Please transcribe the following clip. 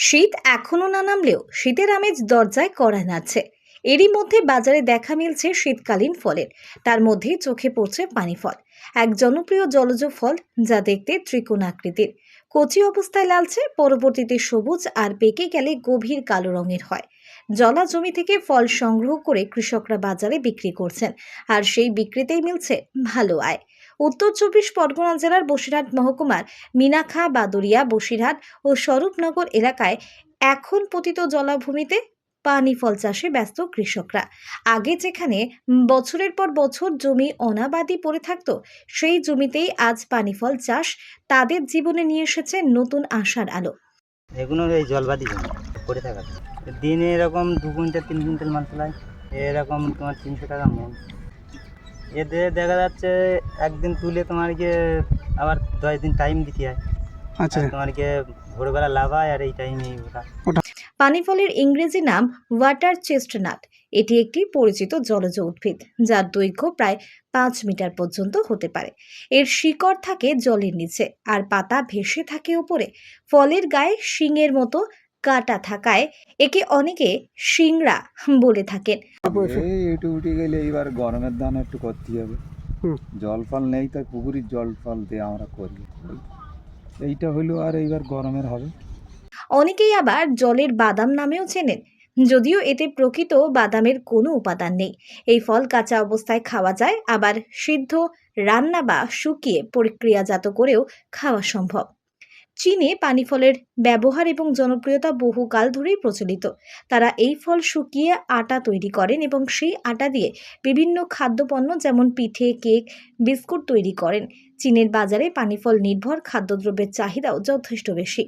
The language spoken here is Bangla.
শীত এখনও না নামলেও শীতের আমেজ দরজায় কড়া নাড়ছে। এরই মধ্যে বাজারে দেখা মিলছে শীতকালীন ফলের। তার মধ্যেই চোখে পড়ছে পানি ফল। এক জনপ্রিয় জলজ ফল যা দেখতে ত্রিকোণ আকৃতির। কচি অবস্থায় লালচে, পরবর্তীতে সবুজ আর পেকে গেলে গভীর কালো রঙের হয়। জলা জমি থেকে ফল সংগ্রহ করে কৃষকরা বাজারে বিক্রি করছেন। আর সেই বিক্রিতেই মিলছে ভালো আয়। উত্তর চব্বিশ পরগনা জেলার বসিরহাট মহকুমার মিনাখা বাদুরিয়া বসিরহাট ও স্বরূপনগর এলাকায় এখন পতিত জলাভূমিতে পানি ফল চাষে ব্যস্ত কৃষকরা। আগে যেখানে বছরের পর বছর জমি অনাবাদি পড়ে থাকতো, সেই জমিতেই আজ পানি ফল চাষ তাদের জীবনে নিয়ে এসেছে নতুন আশার আলো। এই জলবাদি পড়ে থাকা দিনে এরকম দু কুইন্টাল, তিন কুইন্টাল তোলায়, এরকম তোমার তিনশো টাকা মন। এতে দেখা যাচ্ছে একদিন তুলে তোমার গিয়ে আবার দশ দিন টাইম দিতে হয়। আচ্ছা। তোমার গিয়ে ভোরবেলা লাভ হয় আর এই টাইমে ওটা। পানি ফলের ইংরেজি নাম ওয়াটার চেস্টনাট এটি একটি পরিচিত জলজ উদ্ভিদ যার দৈর্ঘ্য প্রায় পাঁচ মিটার পর্যন্ত হতে পারে। এর শিকড় থাকে জলের নিচে আর পাতা ভেসে থাকে উপরে। ফলের গায়ে শিংয়ের মতো কাটা থাকায় একে অনেকে শিংড়া বলে থাকেন। এই একটু উঠে গেলে এইবার গরমের দান একটু করতে হবে। জল ফল নেই তাই পুকুরের জল ফল দিয়ে আমরা করি। এইটা হইল আর এইবার গরমের হবে। অনেকেই আবার জলের বাদাম নামেও চেনেন যদিও এতে প্রকৃত বাদামের কোনো উপাদান নেই। এই ফল কাঁচা অবস্থায় খাওয়া যায় আবার সিদ্ধ রান্না বা শুকিয়ে প্রক্রিয়াজাত করেও খাওয়া সম্ভব। চীনে পানি ফলের ব্যবহার এবং জনপ্রিয়তা বহুকাল ধরেই প্রচলিত। তারা এই ফল শুকিয়ে আটা তৈরি করেন এবং সেই আটা দিয়ে বিভিন্ন খাদ্যপণ্য যেমন পিঠে, কেক, বিস্কুট তৈরি করেন। চীনের বাজারে পানি ফল নির্ভর খাদ্যদ্রব্যের চাহিদাও যথেষ্ট বেশি।